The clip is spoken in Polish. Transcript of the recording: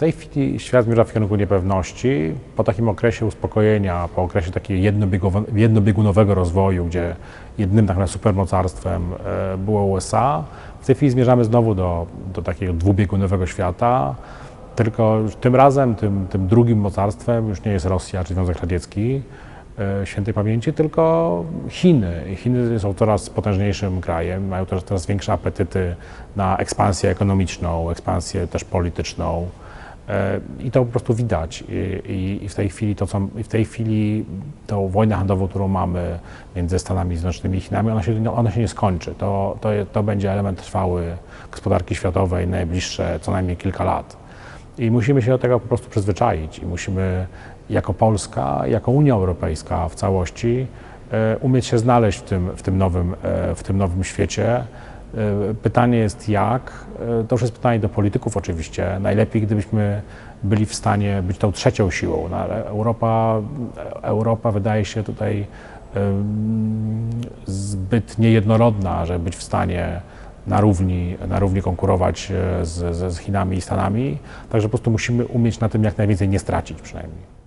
tej chwili świat zmierza w kierunku niepewności. Po takim okresie uspokojenia, po okresie takiego jednobiegunowego rozwoju, gdzie jednym tak naprawdę supermocarstwem e, było USA, w tej chwili zmierzamy znowu do, do takiego dwubiegunowego świata. Tylko tym razem, tym, tym drugim mocarstwem już nie jest Rosja czy Związek Radziecki e, świętej pamięci, tylko Chiny. Chiny są coraz potężniejszym krajem, mają też coraz większe apetyty na ekspansję ekonomiczną, ekspansję też polityczną. E, I to po prostu widać. I, i- w tej chwili to, co, w tej chwili tą wojnę handlową, którą mamy między Stanami Zjednoczonymi i Chinami, ona się, ona się nie skończy. To, to, to będzie element trwały gospodarki światowej najbliższe co najmniej kilka lat. I musimy się do tego po prostu przyzwyczaić i musimy jako Polska, jako Unia Europejska w całości e, umieć się znaleźć w tym, w tym, nowym, e, w tym nowym świecie. E, Pytanie jest jak. E, To już jest pytanie do polityków oczywiście. Najlepiej, gdybyśmy byli w stanie być tą trzecią siłą. No, ale Europa, Europa wydaje się tutaj zbyt niejednorodna, żeby być w stanie na równi, na równi konkurować e, z, z Chinami i Stanami. Także po prostu musimy umieć na tym jak najwięcej nie stracić przynajmniej.